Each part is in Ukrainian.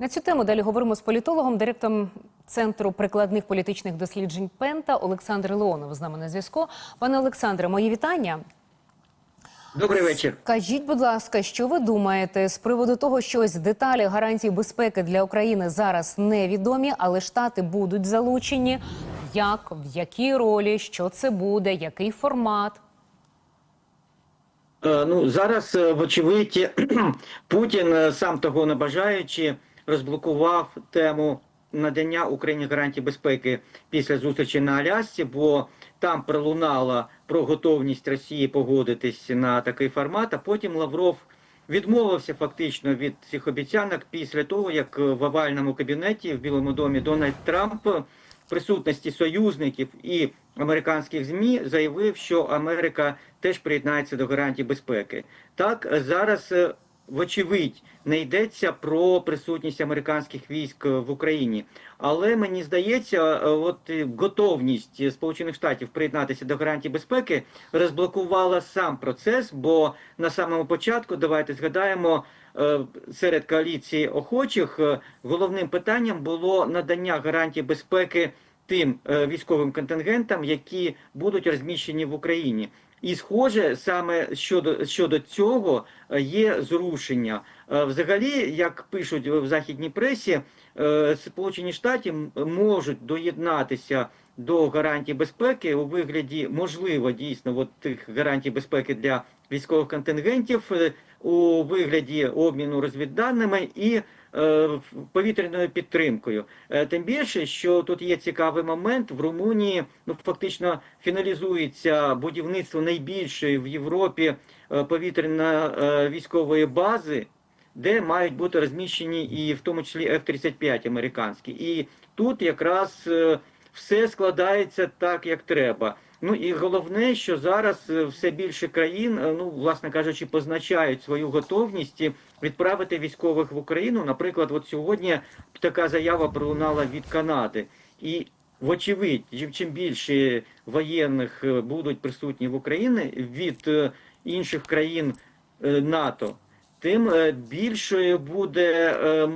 На цю тему далі говоримо з політологом, директором центру прикладних політичних досліджень Пента Олександр Леонов з нами на зв'язку. Пане Олександре, мої вітання. Добрий вечір. Кажіть, будь ласка, що ви думаєте з приводу того, що ось деталі гарантій безпеки для України зараз невідомі, але штати будуть залучені. Як, в якій ролі, що це буде, який формат? Е, Ну зараз, е, вочевидь, Путін, е, сам того не бажаючи, розблокував тему надання Україні гарантій безпеки після зустрічі на Алясці, бо там пролунало про готовність Росії погодитись на такий формат. А потім Лавров відмовився фактично від цих обіцянок після того, як в овальному кабінеті в Білому домі Дональд Трамп присутності союзників і американських змі заявив, що Америка теж приєднається до гарантій безпеки. Так зараз, е, вочевидь, не йдеться про присутність американських військ е, в Україні. Але мені здається, е, от е, готовність Сполучених Штатів приєднатися до гарантій безпеки розблокувала сам процес. Бо на самому початку давайте згадаємо. Серед коаліції охочих головним питанням було надання гарантій безпеки тим військовим контингентам, які будуть розміщені в Україні. І схоже, саме щодо щодо цього е, є зрушення. Е, Взагалі, як пишуть в західній пресі, е, Сполучені Штати можуть доєднатися до гарантій безпеки у вигляді, можливо, дійсно, от тих гарантій безпеки для військових контингентів у вигляді обміну розвідданими і повітряною підтримкою. Е, Тим більше, що тут є цікавий момент в Румунії. Ну фактично фіналізується будівництво найбільшої в Європі е, повітряно-військової бази. Де мають бути розміщені і в тому числі F-35 американські, і тут якраз е, все складається так, як треба. Ну і головне, що зараз е, все більше країн, е, ну власне кажучи, позначають свою готовність відправити військових в Україну. Наприклад, от сьогодні така заява пролунала від Канади, і вочевидь, чим- більше воєнних е, будуть присутні в Україні від інших країн НАТО. Тим е, більшою буде, е,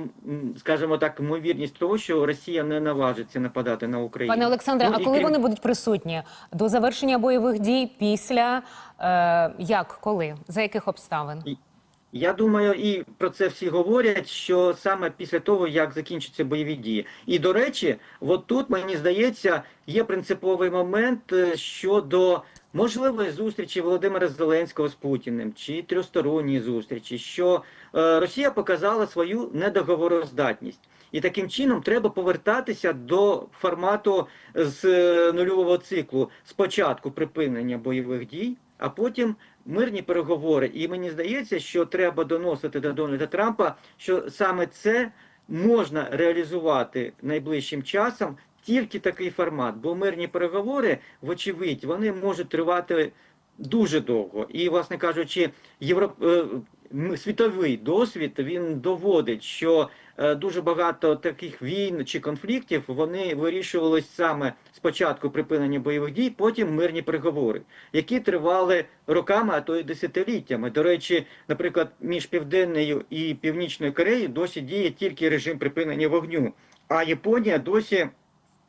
скажімо так, ймовірність того, що Росія не наважиться нападати на Україну. Пане Олександре, Ну, а коли крім- вони будуть присутні? До завершення бойових дій, після е, як, коли, за яких обставин? Я думаю, і про це всі говорять, що саме після того, як закінчаться бойові дії. І до речі, от тут мені здається, є принциповий момент е, щодо можливої зустрічі Володимира Зеленського з Путіним чи трьохсторонньої зустрічі, що е, Росія показала свою недоговороздатність. І таким чином треба повертатися до формату з е, нульового циклу спочатку припинення бойових дій, а потім мирні переговори. І мені здається, що треба доносити до Дональда Трампа, що саме це можна реалізувати найближчим часом тільки такий формат. Бо мирні переговори, вочевидь, вони можуть тривати дуже довго. І, власне кажучи, європ... е, світовий досвід він доводить, що е, дуже багато таких війн чи конфліктів вони вирішувались саме спочатку припинення бойових дій, потім мирні переговори, які тривали роками, а то й десятиліттями. До речі, наприклад, між південною і північною Кореєю досі діє тільки режим припинення вогню, а Японія досі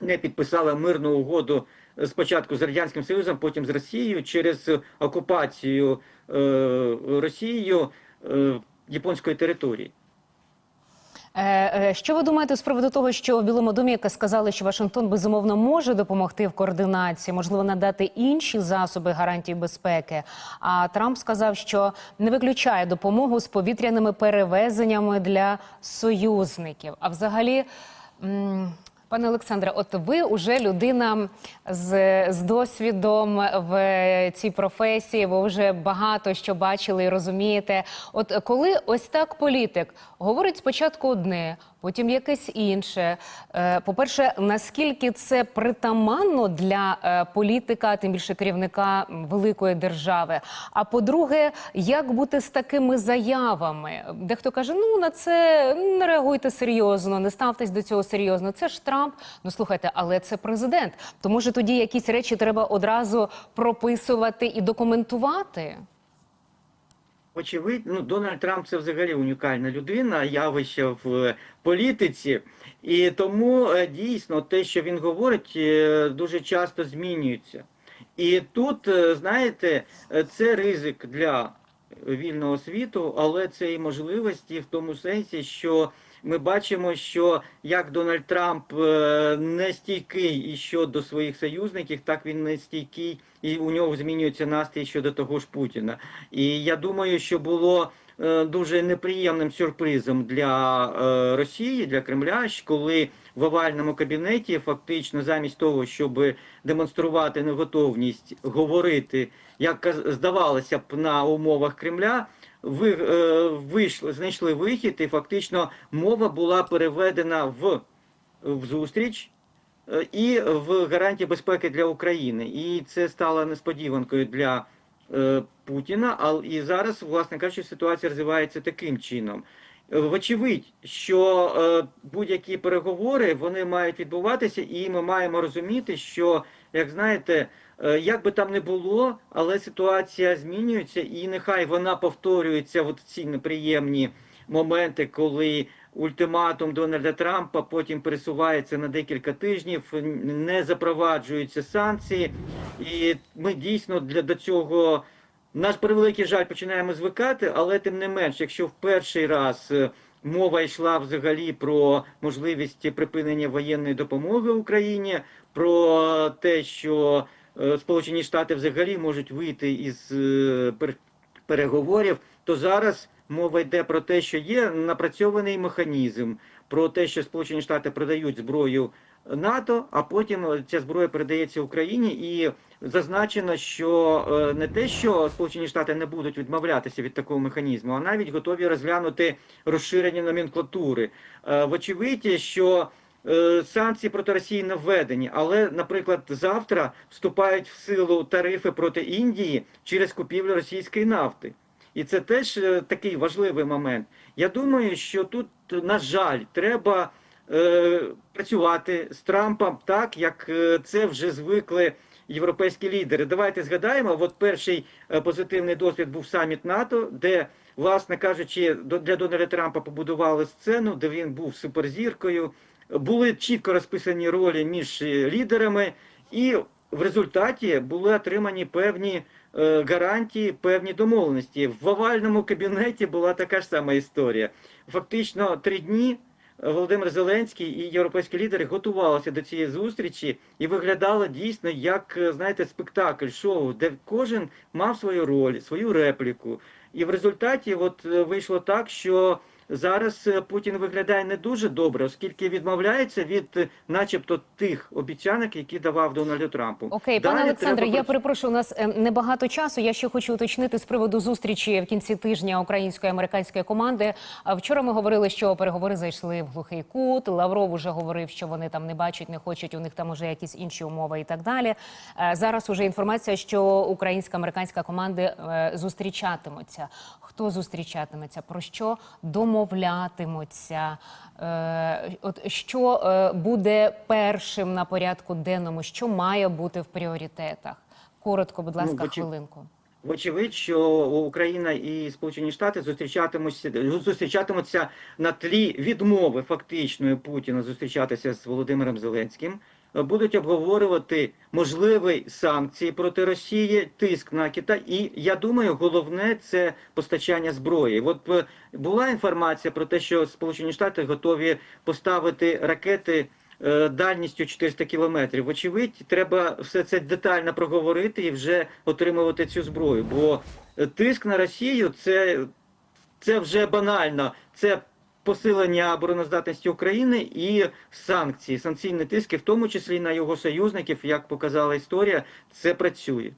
не підписала мирну угоду е, спочатку з радянським союзом, потім з Росією через окупацію е, Росією е, японської території. Е, е, Що ви думаєте з приводу того, що в Білому домі сказали, що Вашингтон безумовно може допомогти в координації, можливо, надати інші засоби гарантій безпеки? А Трамп сказав, що не виключає допомогу з повітряними перевезеннями для союзників. А взагалі. Пане Олександре, от ви вже людина з, з досвідом в цій професії. Ви вже багато що бачили і розумієте. От коли ось так політик говорить спочатку одне, потім якесь інше. Е, По-перше, наскільки це притаманно для е, політика, тим більше керівника великої держави. А по-друге, як бути з такими заявами? Дехто каже: ну на це не реагуйте серйозно, не ставтесь до цього серйозно. Це ж Трамп. Ну слухайте, але це президент. То може тоді якісь речі треба одразу прописувати і документувати? Очевидь, ну Дональд Трамп це взагалі унікальна людина, явище в політиці, і тому е, дійсно те, що він говорить, е, дуже часто змінюється. І тут, е, знаєте, е, це ризик для вільного світу, але це і можливості в тому сенсі, що ми бачимо, що як Дональд Трамп е, не стійкий і щодо своїх союзників, так він не стійкий, і у нього змінюється настрій щодо того ж Путіна. І я думаю, що було е, дуже неприємним сюрпризом для е, Росії, для Кремля, коли в овальному кабінеті фактично замість того, щоб демонструвати неготовність говорити, як здавалося б на умовах Кремля, ви е, вийшли, знайшли вихід, і фактично мова була переведена в, в зустріч е, і в гарантії безпеки для України. І це стало несподіванкою для е, Путіна. А і зараз, власне кажучи, ситуація розвивається таким чином. Е, Вочевидь, що е, будь-які переговори вони мають відбуватися, і ми маємо розуміти, що як знаєте, е, як би там не було, але ситуація змінюється, і нехай вона повторюється в ці неприємні моменти, коли ультиматум Дональда Трампа потім пересувається на декілька тижнів, не запроваджуються санкції, і ми дійсно для до цього. Наш превеликий жаль починаємо звикати, але тим не менш, якщо в перший раз е, мова йшла взагалі про можливість припинення воєнної допомоги Україні, про те, що е, Сполучені Штати взагалі можуть вийти із е, переговорів, то зараз мова йде про те, що є напрацьований механізм, про те, що Сполучені Штати продають зброю НАТО, а потім ця зброя передається Україні і зазначено, що е, не те, що Сполучені Штати не будуть відмовлятися від такого механізму, а навіть готові розглянути розширення номенклатури. Е, Вочевидь, що е, санкції проти Росії не введені, але, наприклад, завтра вступають в силу тарифи проти Індії через купівлю російської нафти. І це теж е, такий важливий момент. Я думаю, що тут, на жаль, треба е, працювати з Трампом так, як е, це вже звикли європейські лідери. Давайте згадаємо, от перший е, позитивний досвід був саміт НАТО, де, власне кажучи, для Дональда Трампа побудували сцену, де він був суперзіркою. Були чітко розписані ролі між лідерами, і в результаті були отримані певні гарантії, певні домовленості. В овальному кабінеті була така ж сама історія. Фактично три дні. Володимир Зеленський і європейські лідери готувалися до цієї зустрічі і виглядало дійсно як е, знаєте спектакль, шоу, де кожен мав свою роль, свою репліку. І в результаті, от е, вийшло так, що зараз е, Путін виглядає не дуже добре, оскільки відмовляється від, е, начебто, тих обіцянок, які давав Дональду Трампу. Окей, Далі пане Олександре, треба я перепрошую, у нас е, небагато часу. Я ще хочу уточнити з приводу зустрічі в кінці тижня української американської команди. Вчора ми говорили, що переговори зайшли в глухий кут. Лавров уже говорив, що вони там не бачать, не хочуть. У них там уже якісь інші умови і так далі. Зараз уже інформація, що українська американська команди зустрічатимуться. Хто зустрічатиметься? Про що домовлятимуться? Е, От що е, буде першим на порядку денному? Що має бути в пріоритетах? Коротко, будь ласка, Ну, хвилинку. Вочевидь, що Україна і Сполучені Штати зустрічатимуться зустрічатимуться на тлі відмови фактичної Путіна зустрічатися з Володимиром Зеленським. Будуть обговорювати можливі санкції проти Росії, тиск на Китай. І я думаю, головне це постачання зброї. От е, була інформація про те, що Сполучені Штати готові поставити ракети е, дальністю 400 кілометрів. Вочевидь, треба все це детально проговорити і вже отримувати цю зброю. Бо е, тиск на Росію це, це вже банально. Це посилення обороноздатності України і санкції, санкційні тиски, в тому числі на його союзників, як показала історія, це працює.